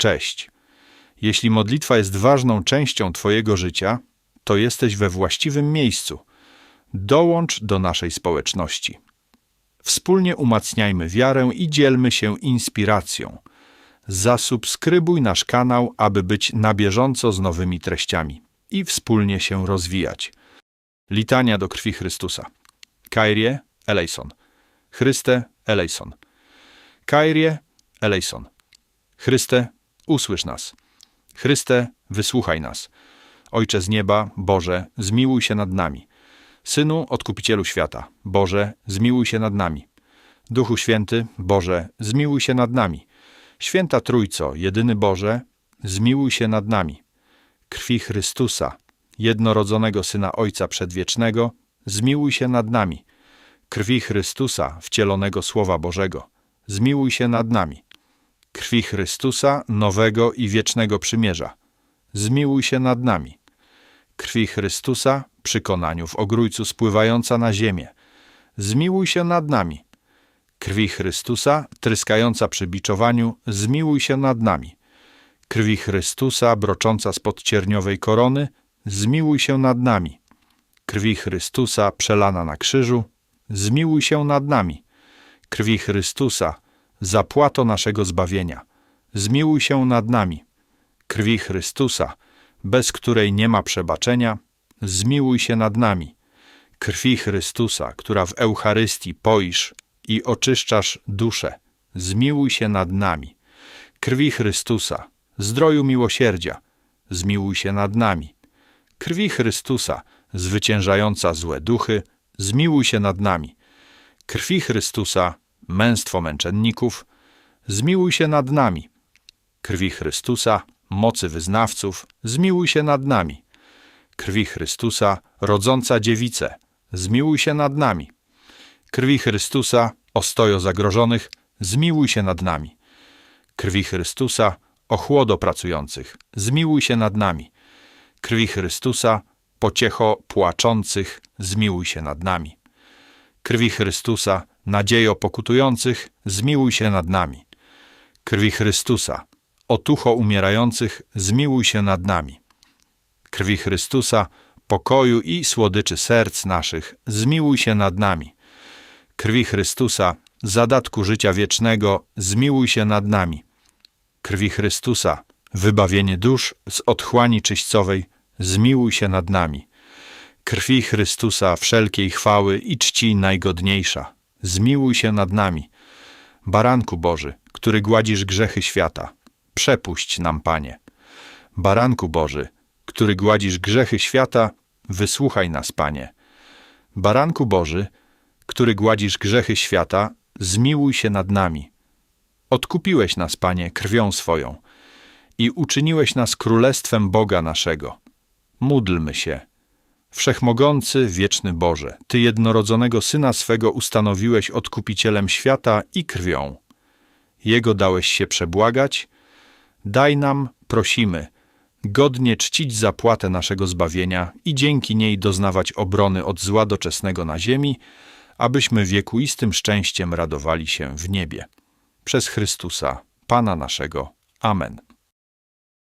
Cześć. Jeśli modlitwa jest ważną częścią Twojego życia, to jesteś we właściwym miejscu. Dołącz do naszej społeczności. Wspólnie umacniajmy wiarę i dzielmy się inspiracją. Zasubskrybuj nasz kanał, aby być na bieżąco z nowymi treściami i wspólnie się rozwijać. Litania do krwi Chrystusa. Kairie eleison. Chryste eleison. Kairie eleison. Chryste, usłysz nas. Chryste, wysłuchaj nas. Ojcze z nieba, Boże, zmiłuj się nad nami. Synu, Odkupicielu świata, Boże, zmiłuj się nad nami. Duchu Święty, Boże, zmiłuj się nad nami. Święta Trójco, jedyny Boże, zmiłuj się nad nami. Krwi Chrystusa, jednorodzonego Syna Ojca Przedwiecznego, zmiłuj się nad nami. Krwi Chrystusa, wcielonego Słowa Bożego, zmiłuj się nad nami. Krwi Chrystusa, nowego i wiecznego przymierza, zmiłuj się nad nami. Krwi Chrystusa, przy konaniu w ogrójcu spływająca na ziemię, zmiłuj się nad nami. Krwi Chrystusa, tryskająca przy biczowaniu, zmiłuj się nad nami. Krwi Chrystusa, brocząca spod cierniowej korony, zmiłuj się nad nami. Krwi Chrystusa, przelana na krzyżu, zmiłuj się nad nami. Krwi Chrystusa, zapłato naszego zbawienia, zmiłuj się nad nami. Krwi Chrystusa, bez której nie ma przebaczenia, zmiłuj się nad nami. Krwi Chrystusa, która w Eucharystii poisz i oczyszczasz duszę, zmiłuj się nad nami. Krwi Chrystusa, zdroju miłosierdzia, zmiłuj się nad nami. Krwi Chrystusa, zwyciężająca złe duchy, zmiłuj się nad nami. Krwi Chrystusa, męstwo męczenników, zmiłuj się nad nami. Krwi Chrystusa, mocy wyznawców, zmiłuj się nad nami. Krwi Chrystusa, rodząca dziewice, zmiłuj się nad nami. Krwi Chrystusa, ostojo zagrożonych, zmiłuj się nad nami. Krwi Chrystusa, ochłodo pracujących, zmiłuj się nad nami. Krwi Chrystusa, pociecho płaczących, zmiłuj się nad nami. Krwi Chrystusa, nadziejo pokutujących, zmiłuj się nad nami. Krwi Chrystusa, otucho umierających, zmiłuj się nad nami. Krwi Chrystusa, pokoju i słodyczy serc naszych, zmiłuj się nad nami. Krwi Chrystusa, zadatku życia wiecznego, zmiłuj się nad nami. Krwi Chrystusa, wybawienie dusz z otchłani czyścowej, zmiłuj się nad nami. Krwi Chrystusa, wszelkiej chwały i czci najgodniejsza, zmiłuj się nad nami. Baranku Boży, który gładzisz grzechy świata, przepuść nam, Panie. Baranku Boży, który gładzisz grzechy świata, wysłuchaj nas, Panie. Baranku Boży, który gładzisz grzechy świata, zmiłuj się nad nami. Odkupiłeś nas, Panie, krwią swoją i uczyniłeś nas królestwem Boga naszego. Módlmy się. Wszechmogący, wieczny Boże, Ty jednorodzonego Syna swego ustanowiłeś odkupicielem świata i krwią. Jego dałeś się przebłagać. Daj nam, prosimy, godnie czcić zapłatę naszego zbawienia i dzięki niej doznawać obrony od zła doczesnego na ziemi, abyśmy wiekuistym szczęściem radowali się w niebie. Przez Chrystusa, Pana naszego. Amen.